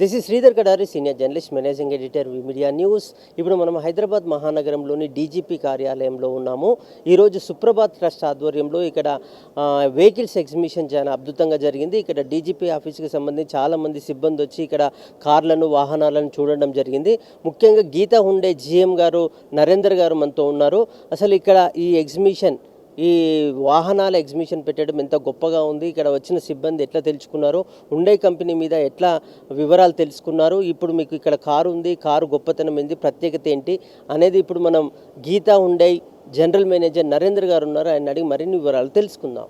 This is Sridhar Kadari senior journalist managing editor media news ఇప్పుడు మనం Hyderabad మహానగరంలోని DGP కార్యాలయంలో ఉన్నాము. ఈరోజు సుప్రభాత్ ట్రస్ట్ ఆధ్వర్యంలో ఇక్కడ వెహికల్స్ ఎగ్జిబిషన్ చాలా అద్భుతంగా జరిగింది. ఇక్కడ డీజీపీ ఆఫీస్కి సంబంధించి చాలామంది సిబ్బంది వచ్చి ఇక్కడ కార్లను వాహనాలను చూడడం జరిగింది. ముఖ్యంగా గీత ఉండే జిఎం గారు నరేందర్ గారు మనతో ఉన్నారు. అసలు ఇక్కడ ఈ ఎగ్జిబిషన్ ఈ వాహనాల ఎగ్జిబిషన్ పెట్టడం ఎంత గొప్పగా ఉంది. ఇక్కడ వచ్చిన సిబ్బంది ఎట్లా తెలుసుకున్నారు? ఉండే కంపెనీ మీద ఎట్లా వివరాలు తెలుసుకున్నారు? ఇప్పుడు మీకు ఇక్కడ కారు ఉంది. కారు గొప్పతనం ఏంది? ప్రత్యేకత ఏంటి? అనేది ఇప్పుడు మనం గీతా ఉండే జనరల్ మేనేజర్ నరేంద్ర గారు ఉన్నారు. ఆయన అడిగి మరిన్ని వివరాలు తెలుసుకుందాం.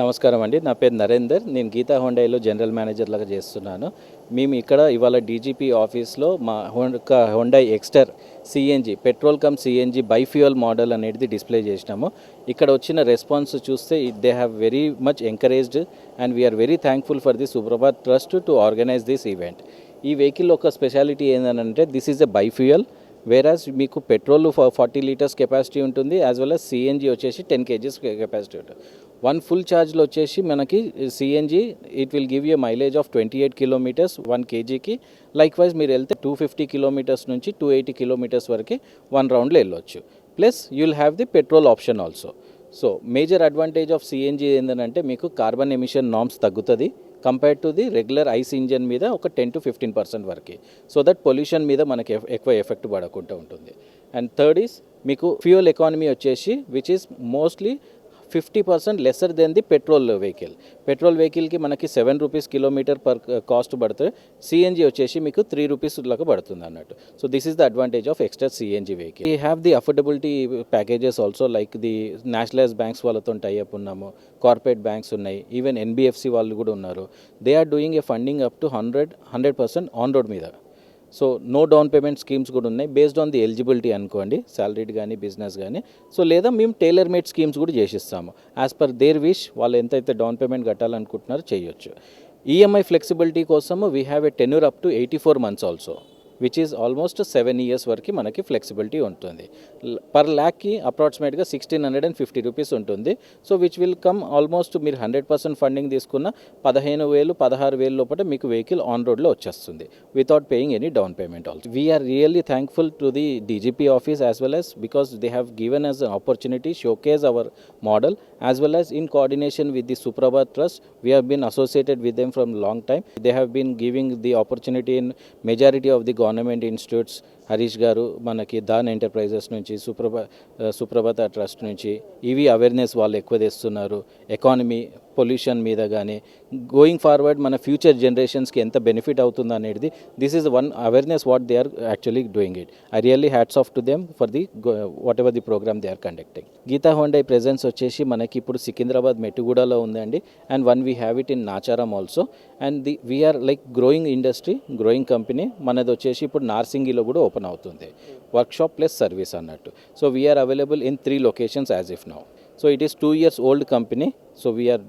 నమస్కారం అండి. నా పేరు నరేందర్. నేను గీతా హోండాయిలో జనరల్ మేనేజర్ లాగా చేస్తున్నాను. మేము ఇక్కడ ఇవాళ డీజీపీ ఆఫీస్లో మా Honda Hyundai Exter CNG petrol cum CNG bifuel model అనేది డిస్ప్లే చేసినాము. ఇక్కడ వచ్చిన రెస్పాన్స్ చూస్తే they have very much encouraged and we're very thankful for the Suprabhat trust to organise this event ఈ వెహికల్ ఒక స్పెషాలిటీ ఏంటంటే దిస్ ఈజ్ ఎ బైఫ్యూయల్ వేరాజ్ మీకు petrol forty litres capacity ఉంటుంది యాజ్ వెల్ అస్ సిఎన్జి వచ్చేసి ten kgs capacity ఉంటుంది. One full ఛార్జ్లో వచ్చేసి మనకి CNG it will give you mileage of twenty eight kilometres one కేజీకి లైక్ వైజ్ మీరు వెళ్తే టూ ఫిఫ్టీ కిలోమీటర్స్ నుంచి టూ ఎయిటీ కిలోమీటర్స్ వరకు వన్ రౌండ్లో వెళ్ళొచ్చు plus you will have the petrol option also so major advantage of CNG ఏంటంటే మీకు carbon emission norms తగ్గుతుంది compare to the regular ICE engine మీద ఒక టెన్ టు ఫిఫ్టీన్ పర్సెంట్ వరకు సో దట్ పొల్యూషన్ మీద మనకి ఎఫ్- ఎక్కువ ఎఫెక్ట్ పడకుండా ఉంటుంది అండ్ థర్డ్ ఈస్ మీకు ఫ్యూయల్ ఎకానమీ వచ్చేసి which is mostly fifty percent lesser than the petrol vehicle petrol వెహికల్కి మనకి seven rupees kilometre per cost పడుతుంది. సిఎన్జి వచ్చేసి మీకు త్రీ రూపీస్ లాగా పడుతుంది అన్నట్టు. So this is the advantage of extra CNG vehicle we have the affordability packages also like the nationalise banks వాళ్ళతో tie up ఉన్నాము. కార్పొరేట్ బ్యాంక్స్ ఉన్నాయి. ఈవెన్ ఎన్బిఎఫ్సి వాళ్ళు కూడా ఉన్నారు. They are doing a funding up to hundred hundred percent on road మీద. So no down payment schemes కూడా ఉన్నాయి. Based on the eligibility అనుకోండి సాలరీడ్ కానీ బిజినెస్ కానీ సో లేదా మేము టైలర్ మేడ్ స్కీమ్స్ కూడా చేసిస్తాము. యాజ్ పర్ దేర్ విష్ వాళ్ళు ఎంతైతే డౌన్ పేమెంట్ కట్టాలనుకుంటున్నారో చేయొచ్చు. ఈఎంఐ ఫ్లెక్సిబిలిటీ కోసము we have a tenure up to eighty four months also which is almost seven years వరకు మనకి ఫ్లెక్సిబిలిటీ ఉంటుంది. పర్ ల్యాక్కి అప్రాక్సిమేట్గా sixteen hundred and fifty rupees ఉంటుంది. So which will come almost మీరు హండ్రెడ్ పర్సెంట్ ఫండింగ్ తీసుకున్న పదిహేను వేలు పదహారు వేలు లోపల మీకు వెహికల్ ఆన్ రోడ్లో వచ్చేస్తుంది. Without paying any down payment also we're really thankful to the DGP office as well as because they have given as opportunity showcase our model as well as in coordination with the Suprabhat trust we been associated with them from long time they have giving the opportunity in majority of the government institutes Harish గారు మనకి దాన్ enterprises నుంచి సుప్రభ సుప్రభత trust నుంచి ఇవి awareness వాళ్ళు ఎక్కువ తెస్తున్నారు. Economy pollution మీద కానీ గోయింగ్ ఫార్వర్డ్ మన ఫ్యూచర్ జనరేషన్స్కి ఎంత బెనిఫిట్ అవుతుంది అనేది this is one awareness what they are actually doing it I really hats off to them for the whatever the programme they are conducting Geeta Hyundai presence వచ్చేసి మనకి ఇప్పుడు సికింద్రాబాద్ మెట్టుగూడలో ఉందండి. And one we have it in Nacharam also and the we're like growing industry growing company మనది వచ్చేసి ఇప్పుడు నార్సింగిలో కూడా ఓపెన్ అవుతుంది. వర్క్షాప్ ప్లస్ సర్వీస్ అన్నట్టు. So we are available in three locations as if now so it is two years old company so we're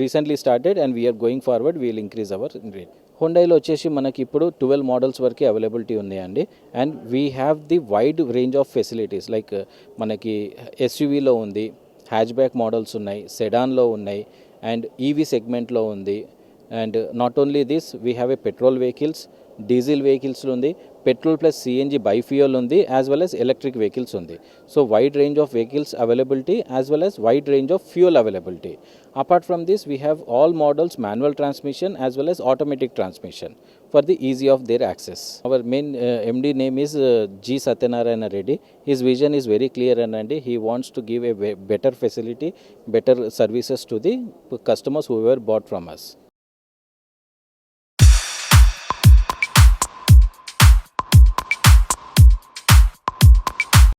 recently started and we're going forward we'll increase our rate హుండైలో వచ్చేసి మనకి ఇప్పుడు twelve models వరకు availability ఉన్నాయండి. And we have the wide range of facilities like మనకి ఎస్యూవీలో ఉంది hatch back models ఉన్నాయి సెడాన్లో ఉన్నాయి అండ్ ఈవీ సెగ్మెంట్లో ఉంది. And not only this we have a petrol vehicles diesel వెహికల్స్లో ఉంది. పెట్రోల్ ప్లస్ సిఎన్జి బైఫ్యూయల్ ఉంది as well as electric vehicles ఉంది so wide range of vehicles availability as well as wide range of fuel availability apart from this we have all models manual transmission as well as automatic transmission for the easy of their access. Our main uh, MD name is uh, G. Satyanarayana Reddy. His vision is very clear and, and he wants to give a be- better facility, better services to the customers who were bought from us.